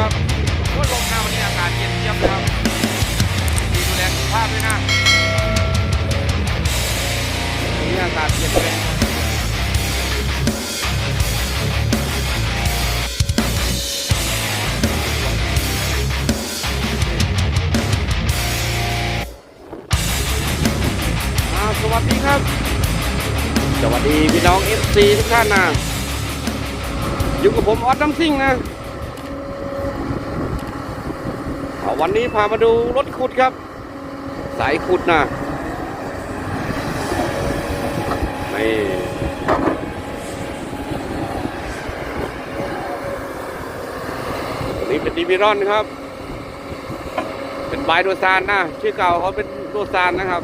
ครับโอ้ยลมหน้าวันนี้อากาศเย็นเยียบเลยครับดีดูแลสุขภาพด้วยนะวันนี้อากาศเย็นเลยอ่าสวัสดีครับ สวัสดีพี่น้อง FC ทุกท่านนะอยู่กับผมออสน้ำซิ่งนะเอา วันนี้พามาดูรถขุดครับ สายขุดนะนี่นี้เป็นดีมิรอนครับ เป็นบายโดซานนะ ชื่อเก่าเขาเป็นโดซานนะครับ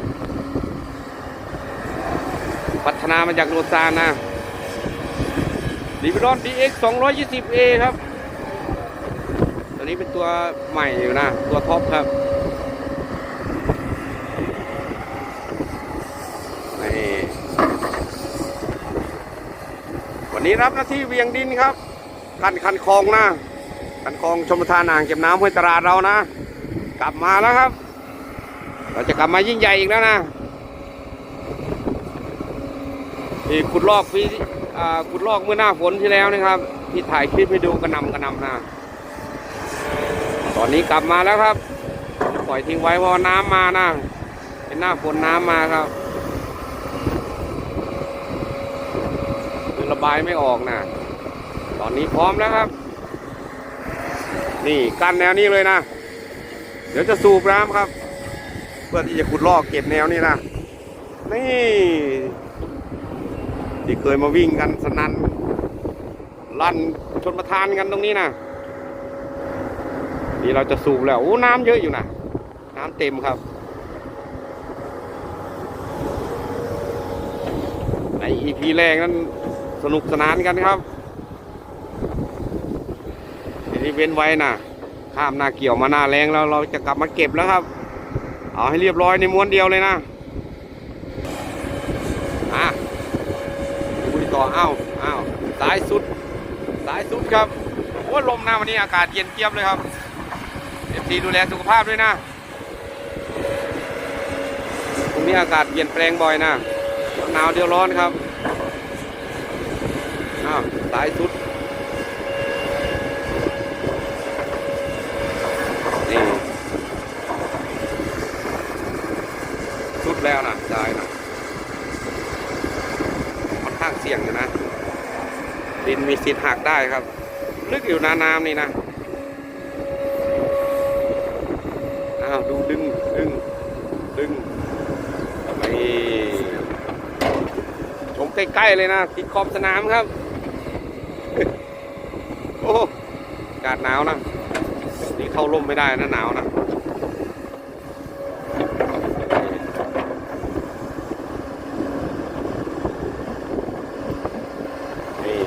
พัฒนามาจากโดซานนะดีวิรอน DX 220A ครับ ตัวนี้เป็นตัวใหม่อยู่นะ ตัวท็อปครับนี่วันนี้รับหน้าที่เวียงดินครับกันคันคลองนะคันคลองชมทานอ่างเก็บน้ำห้วยตราดเรานะ กลับมาแล้วครับ เราจะกลับมายิ่งใหญ่อีกแล้วนะนี่ขุดลอกปีขุดลอกเมื่อหน้าฝนที่แล้วนะครับ ที่ถ่ายคลิปให้ดูกระนำกระนำนะ อนนี้กลับมาแล้วครับ ปล่อยทิ้งไว้พราะว่าน้ำมานะเป็นหน้าฝนน้ำมาครับระบายไม่ออกนะตอนนี้พร้อมแล้วครับ นี่กั้นแนวนี้เลยนะ เดี๋ยวจะสูบน้ำครับ เพื่อที่จะขุดลอกเก็บแนวนี้นะ นี่ที่เคยมาวิ่งกันสนันลั่นชนประทานกันตรงนี้นะ นี่เราจะสูบแล้วโอ้น้ำเยอะอยู่นะน้ำเต็มครับในอีพีแรกนั้นสนุกสนานกันครับทีนี้เว้นไว้นะข้ามหน้าเกี่ยวมาหน้าแรงแล้วเราจะกลับมาเก็บแล้วครับ เอาให้เรียบร้อยในม้วนเดียวเลยนะอะดูต่ออ้าวอ้าวสายสุดสายสุดครับโอ้ลมหน้าวันนี้อากาศเย็นเจี๊ยบเลยครับ ดีดูแลสุขภาพด้วยนะตรงนี้อากาศเปลี่ยนแปลงบ่อยนะหนาวเดียวร้อนครับอ้าวสายสุดนี่สุดแล้วนะสายนะค่อนข้างเสี่ยงอยู่นะดินมีสิทธิ์หักได้ครับ ลึกอยู่นาน้ำนี่นะาวดูดึงดึงดึงไปชมใกล้ๆเลยนะ ติดขอบสนามครับ โอ้อากาศหนาวนะนี่เข้าร่มไม่ได้นะหนาวนะนี่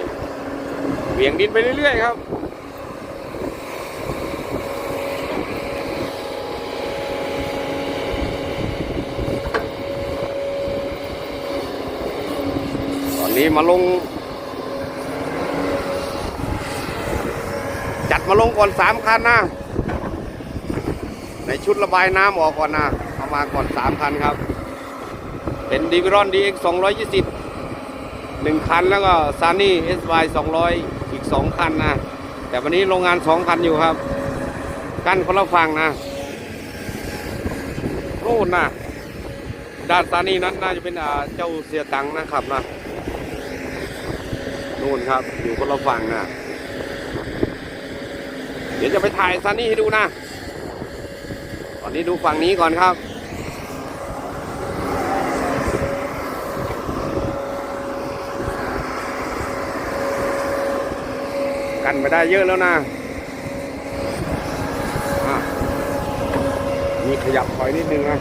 เหวี่ยงดินไปเรื่อยๆครับ ตอนนี้ มาลง จัดมาลงก่อนสามคันนะในชุดระบายน้ำออกก่อนนะเอามาก่อนสามคันครับ เป็นดีวิรอน DX 220หนึ่งคันแล้วก็ซานี่ SY 200อีกสองคันนะ แต่วันนี้โรงงานสองคันอยู่ครับ กั้นคนละฝั่งนะโน่นนะด้านซานี่นั้นน่าจะเป็นอ่าเจ้าเสียตังนะครับนะ นู่นครับ อยู่คนละฝั่งนะเดี๋ยวจะไปถ่ายซานี่ให้ดูนะ ตอนนี้ดูฝั่งนี้ก่อนครับ กันไปได้เยอะแล้วนะะมีขยับถอยนิดนึงนะ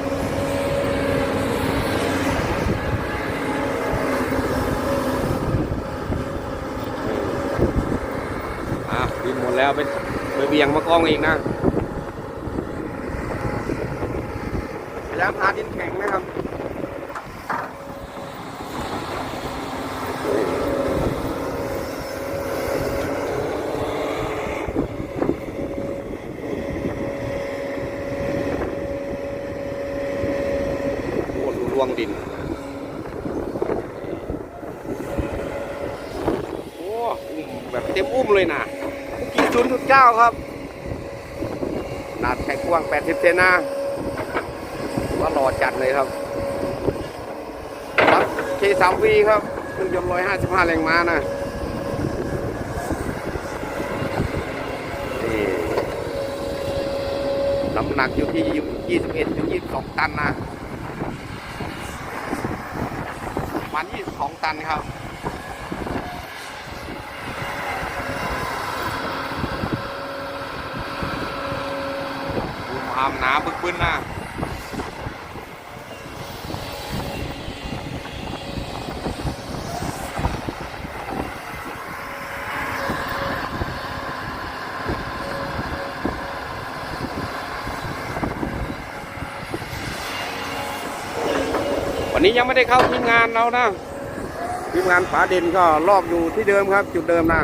ินหมดแล้วไปไปเบี่ยงมากองอีกนะแล้วพาดินแข็งไหมครับวงดิน โอ้อุ้แบบเต็มอุ้มเลยนะ รุ่นที่เก้าครับหนาดแข่งกว้าสิบเซนนะว่าหล่อจัดเลยครับครับมวีครับเครื่ห้านต์ห้าแรงม้านะน้ำหนักอยู่ที่ 21-22 ตันนะวันยี่สิบสองตันครับ ความหนาบึกบึนนะวันนี้ยังไม่ได้เข้าทีมงานเรานะทีมงานฝาเด่นก็ลอกอยู่ที่เดิมครับ จุดเดิมนะ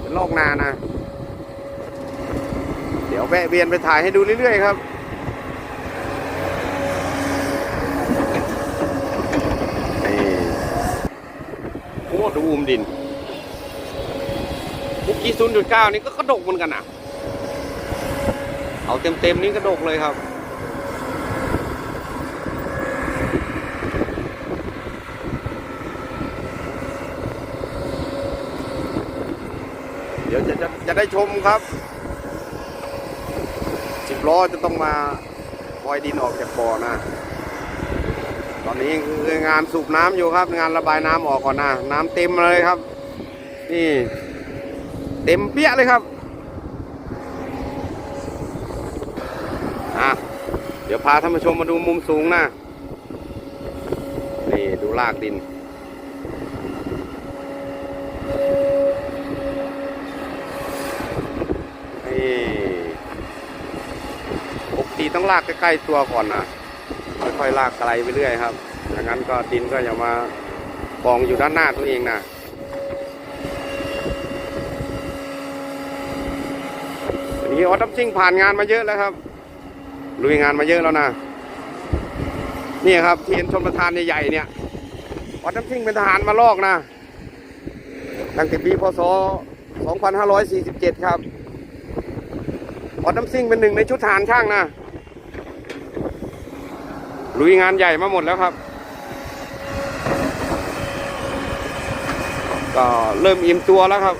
เป็นลอกนานะ ดี๋ยวแวะเวียนไปถ่ายให้ดูเรื่อยๆครับนี่โอ้ดูอุ้มดินมุกกี้ศูนย์จุดเก้านี่ก็กระดกเหมือนกันนะเอาเต็มๆนี่กระดกเลยครับเดี๋ยวจะจะจะได้ชมครับสิ บล้อจะต้องมาคอยดินออกจากบ่อนะ ตอนนี้คืองานสูบน้ำอยู่ครับ งานระบายน้ำออกก่อนนะ น้ำเต็มเลยครับ นี่ เต็มเปี้ยเลยครับอะเดี๋ยวพาท่านผู้ชมมาดูมุมสูงนะ นี่ดูลากดินนี่ ติต้องลากใกล้ๆตัวก่อนนะค่อยๆลากไกลไปเรื่อยครับดังนั้นก็ดินก็อย่ามากองอยู่ด้านหน้าตัวเองนะวันนี้ออทัมซิ่งผ่านงานมาเยอะแล้วครับลุยงานมาเยอะแล้วนะนี่ครับที่เห็นชนประธานใหญ่ๆเนี่ยออทัมซิ่งเป็นทหารมาลอกนะตั้งแต่ปีพศ 2547 ครับ พอดน้ำซิ่งเป็นหนึ่งในชุดฐานช่างนะลุยงานใหญ่มาหมดแล้วครับ ก็เริ่มอิ่มตัวแล้วครับ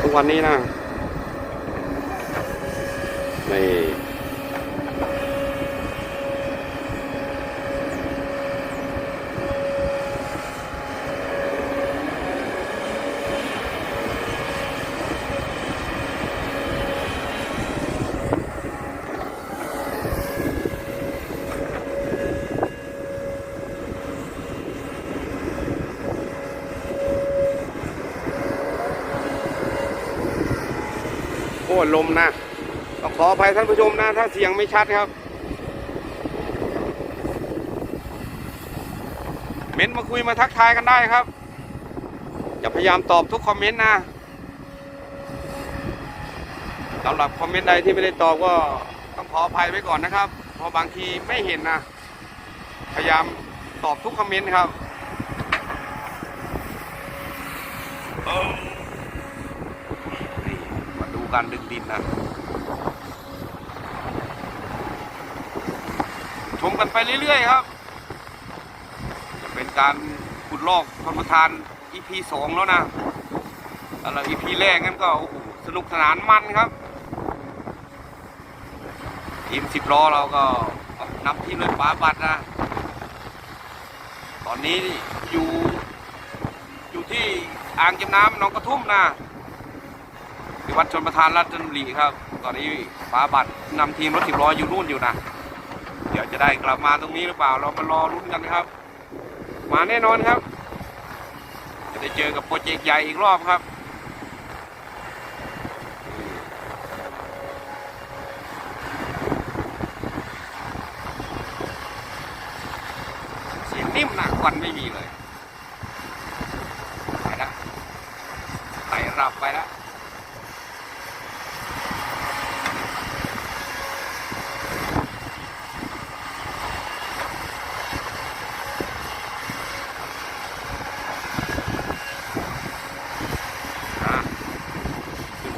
ทุกวันนี้นะนี่ ลมนะต้องขออภัยท่านผู้ชมนะ ถ้าเสียงไม่ชัดครับเม้นมาคุยมาทักทายกันได้ครับ จะพยายามตอบทุกคอมเมนต์นะสำหรับคอมเมนต์ใดที่ไม่ได้ตอบก็ต้องขออภัยไว้ก่อนนะครับ เพราะบางทีไม่เห็นนะ พยายามตอบทุกคอมเมนต์ครับ การดึงดินนะชมกันไปเรื่อยๆครับ จะเป็นการขุดลอกชนประทาน EP สองแล้วนะแล้ว EP แรกงั้นก็โอ้โหสนุกสนานมันครับทีมสิบล้อเราก็นำทีมเลยป๋าบัตรนะ ตอนนี้อยู่อยู่ที่อ่างเก็บน้ำหนองกระทุ่มนะ ที่วัดชนประทานราชบุรีครับ ตอนนี้ป๋าบัตรนำทีมรถสิบล้ออยู่นู่นอยู่นะ เดี๋ยวจะได้กลับมาตรงนี้หรือเปล่า เรามารอรุ้นกันนะครับ มาแน่นอนครับ จะได้เจอกับโปรเจกต์ใหญ่อีกรอบครับเสียงนิ่มหนะควันไม่มีเลย ไปแล้วไต่รับไปแล้ว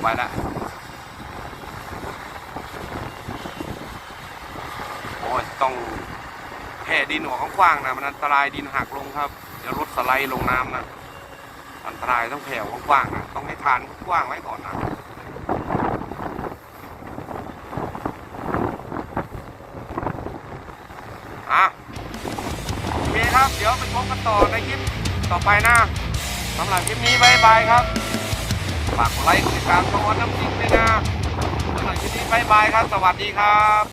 ไปแล้วโอ้ยต้องแผ่ดินออกกว้างๆนะมันอันตรายดินหักลงครับเดี๋ยวรถสไลด์ลงน้ำนะอันตรายต้องแผ่กกว้างๆนะต้องให้ทานกว้างไว้ก่อนนะอะโอเคครับ เดี๋ยวไปพบกันต่อในคลิปต่อไปนะสำหรับคลิปนี้บายบายครับ ฝากกดไลค์กดติดตามช่องวันน้ำจิ้มด้วยนะสำหรับคลิปนี้บายบายครับ สวัสดีครับ